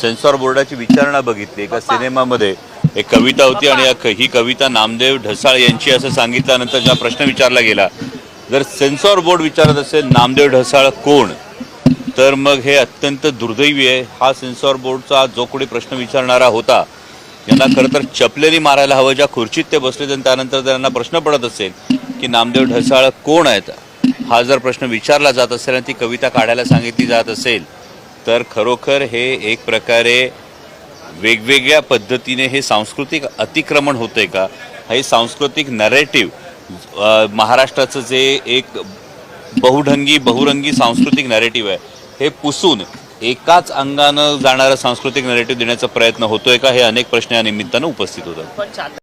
Censor बोर्डाची विचारणा बघितली. एका सिनेमामध्ये एक कविता होती आणि ही कविता नामदेव ढसाळ यांची असं सांगितल्यानंतर जेव्हा प्रश्न विचारला गेला जर सेन्सॉर बोर्ड विचारत असेल नामदेव ढसाळ कोण तर मग हे अत्यंत दुर्दैवी आहे. हा सेन्सॉर बोर्डचा जो कोणी प्रश्न विचारणारा होता यांना खरं तर चपलेनी मारायला हवं. ज्या खुर्चीत ते बसले आणि त्यानंतर त्यांना प्रश्न पडत असेल की नामदेव ढसाळ कोण आहेत हा जर प्रश्न विचारला जात असेल आणि ती कविता काढायला सांगितली जात असेल तर खरोखर हे एक प्रकारे वेगवेगळ्या पद्धतीने हे सांस्कृतिक अतिक्रमण होते का? हे सांस्कृतिक नरेटिव्ह महाराष्ट्राचं जे एक बहुढंगी बहुरंगी सांस्कृतिक नरेटिव्ह आहे हे पुसून एकाच अंगानं जाणारं सांस्कृतिक नरेटिव्ह देण्याचा प्रयत्न होतोय का? हे अनेक प्रश्न या निमित्तानं उपस्थित होतात.